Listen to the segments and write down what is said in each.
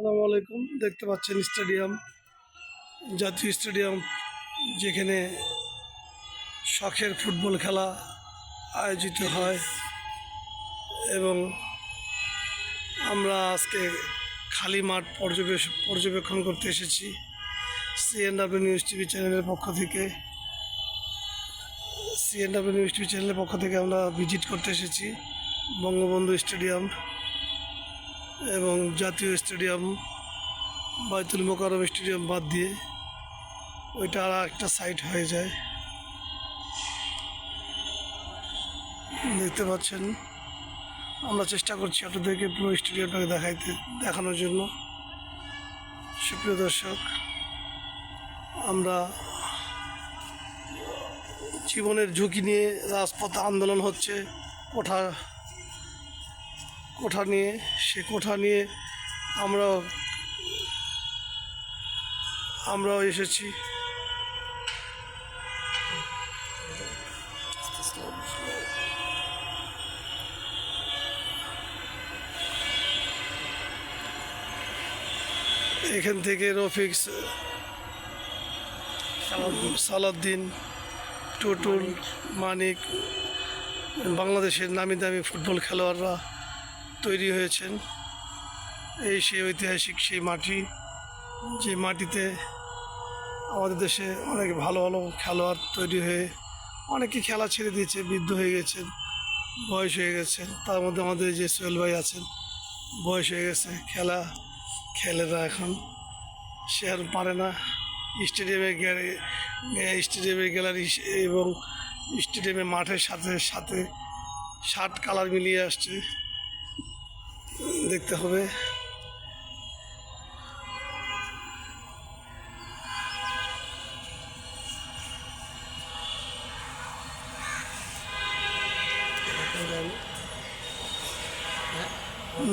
আসসালামু আলাইকুম। দেখতে পাচ্ছেন স্টেডিয়াম, জাতীয় স্টেডিয়াম, যেখানে শখের ফুটবল খেলা আয়োজিত হয় এবং আমরা আজকে খালি মাঠ পর্যবেক্ষণ করতে এসেছি সিএনডাব্লিউ নিউজ টিভি চ্যানেলের পক্ষ থেকে। সিএনডাব্লিউ নিউজ টিভি চ্যানেলের পক্ষ থেকে আমরা ভিজিট করতে এসেছি বঙ্গবন্ধু স্টেডিয়াম। এবং জাতীয় স্টেডিয়াম, বাইতুল মোকারম স্টেডিয়াম বাদ দিয়ে ওইটা আর একটা সাইট হয়ে যায়। দেখতে পাচ্ছেন, আমরা চেষ্টা করছি আপনাদেরকে পুরো স্টেডিয়ামটাকে দেখাইতে, দেখানোর জন্য। সুপ্রিয় দর্শক, আমরা জীবনের ঝুঁকি নিয়ে রাজপথ আন্দোলন হচ্ছে, কোঠা কোঠা নিয়ে, সে কোঠা নিয়ে আমরাও আমরাও এসেছি। এখান থেকে রফিক সালাদ্দিন টুটুল, মানিক, বাংলাদেশের নামি দামি ফুটবল খেলোয়াড়রা তৈরি হয়েছেন। এই সেই ঐতিহাসিক সেই মাটি, যে মাটিতে আমাদের দেশে অনেক ভালো ভালো খেলোয়াড় তৈরি হয়ে অনেকে খেলা ছেড়ে দিয়েছে, বৃদ্ধ হয়ে গেছেন বয়স হয়ে গেছে। তার মধ্যে আমাদের যে সোহেল ভাই আছেন, বয়স হয়ে গেছে, খেলা খেলে না এখন সে আর পারে না। স্টেডিয়ামে গেলে স্টেডিয়ামের গ্যালারি এবং স্টেডিয়ামে মাঠের সাথে সাথে শার্ট কালার মিলিয়ে আসছে। দেখতে হবে।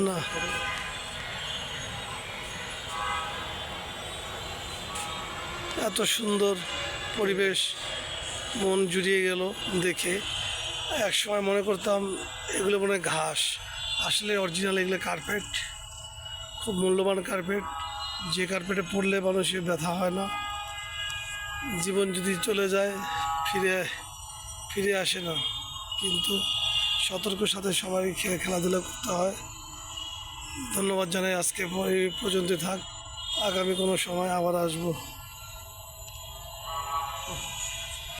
না। এত সুন্দর পরিবেশ, মন জুড়িয়ে গেল দেখে। এক সময় মনে করতাম এগুলো মনে ঘাস। আসলে অরিজিনাল এগুলো কার্পেট খুব মূল্যবান কার্পেট যে কার্পেটে পড়লে মানুষের ব্যথা হয় না। জীবন যদি চলে যায়, ফিরে ফিরে আসে না। কিন্তু সতর্ক সাথে সবাই খেলে খেলাধুলা করতে হয়। ধন্যবাদ জানাই আজকে এই পর্যন্ত থাক। আগামী কোনো সময় আবার আসব।